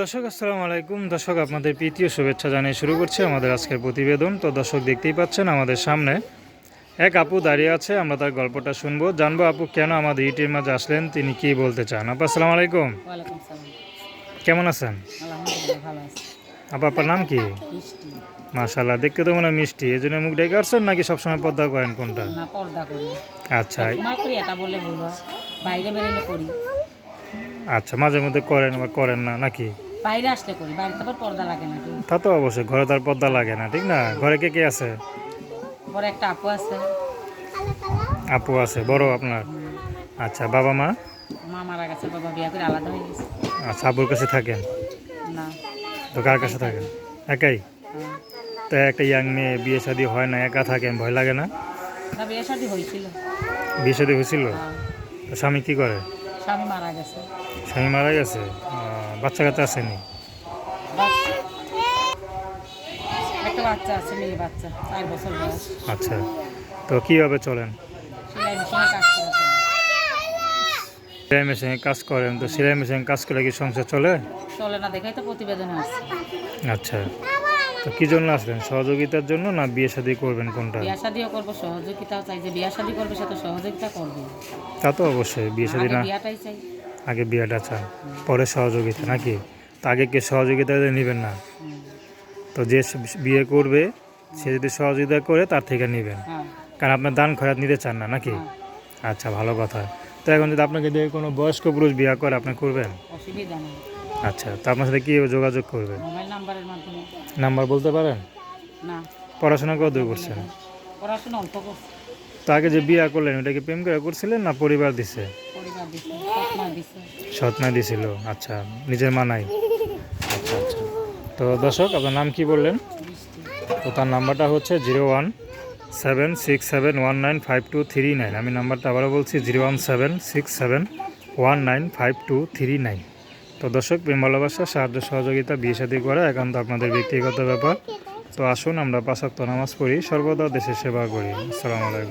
দর্শক আসসালামু আলাইকুম। দর্শক আপনাদের প্রীতীয় শুভেচ্ছা জানিয়ে শুরু করছি আমাদের আজকের প্রতিবেদন। তো দর্শক দেখতেই পাচ্ছেন আমাদের সামনে এক আপু দাঁড়িয়ে আছে আমরা তার গল্পটা শুনব। জানব আপু কেন আমাদের ইটির মাঝে আসলেন তিনি কি বলতে চান? আপু আসসালামু আলাইকুম। কেমন আছেন? আপু আপনার নাম কি? বৃষ্টি মাশাল্লাহ দেখতে তো মনে মিষ্টি। এই জন্য মুখ ডেকে আসছেন নাকি সবসময় পর্দা করেন কোনটা? আচ্ছা। আচ্ছা মাঝে মধ্যে করেন বা করেন না নাকি? বাইরে আসলে করি বাড়িতে আবার পর্দা লাগে না তা তো অবশ্যই ঘরে তার পদ্মা লাগে না ঠিক না? ঘরে কে কে আছে? পরে একটা আপু আছে। আপু আছে বড় আপনার? আচ্ছা বাবা মা? মা মারা গেছে বাবা বিয়া করে আলাদা হয়ে গেছে। আচ্ছা আব্বুর কাছে থাকেন? না। তো কার কাছে থাকেন? একাই। তো একটা ইয়াং মেয়ে বিয়ে শাদী হয় না একা থাকেন ভয় লাগে না? বিয়ে শাদি হয়েছিল। বিয়ে শাদী হয়েছিল? হ্যাঁ। স্বামী কি করে? স্বামী মারা গেছে। স্বামী মারা গেছে? বাচ্চা কাচ্চা আসেনি আছে আচ্ছা তো কীভাবে চলেন? সেলাই মেশিনে কাজ করেন তো সেলাই মেশিনে কাজ করলে কি সংসার চলে? চলে না দেখাই তো প্রতিবেদনে আসছে। আচ্ছা তো কী জন্য আসলেন? সহযোগিতার জন্য না বিয়ে শাদী করবেন কোনটা? বিয়া শাদিও করব সহযোগিতাও চাই। যে বিয়া শাদি করবে সে তো সহযোগিতা করবে তা তো অবশ্যই বিয়ে শাদী না বিয়াটাই চাই। আগে বিয়েটা চান পরে সহযোগিতা নাকি? তা আগে কে সহযোগিতা নেবেন না। তো যে বিয়ে করবে সে যদি সহযোগিতা করে তার থেকে নেবেন। হ্যাঁ। কারণ আপনার দান খরাত নিতে চান না নাকি? হ্যাঁ, আচ্ছা ভালো কথা। তো এখন যদি আপনাকে দিয়ে কোনো বয়স্ক পুরুষ বিয়ে করে আপনি করবেন? আচ্ছা তো আপনার সাথে কী যোগাযোগ করবে মোবাইল নাম্বারের মাধ্যমে। নাম্বার বলতে পারেন? পড়াশোনা কত দূর করছেন তো আগে যে বিয়ে করলেন ওটাকে প্রেম করে করছিলেন না পরিবার দিছে? সৎমা দিছিল। আচ্ছা নিজের মানাই আচ্ছা আচ্ছা। তো দর্শক, আপনার নাম কি বললেন? তো তার নাম্বারটা হচ্ছে zero one seven six seven one nine five two three nine. আমি নাম্বারটা আবারও বলছি, zero one seven six seven one nine five two three nine. তো দর্শক, প্রেম, ভালোবাসা, সাহায্য, সহযোগিতা, বিয়ে সাথী করা একান্ত আপনাদের ব্যক্তিগত ব্যাপার। তো আসুন, আমরা পাঁচাত্ত নামাজ পড়ি, সর্বদা দেশের সেবা করি। আসসালামু আলাইকুম।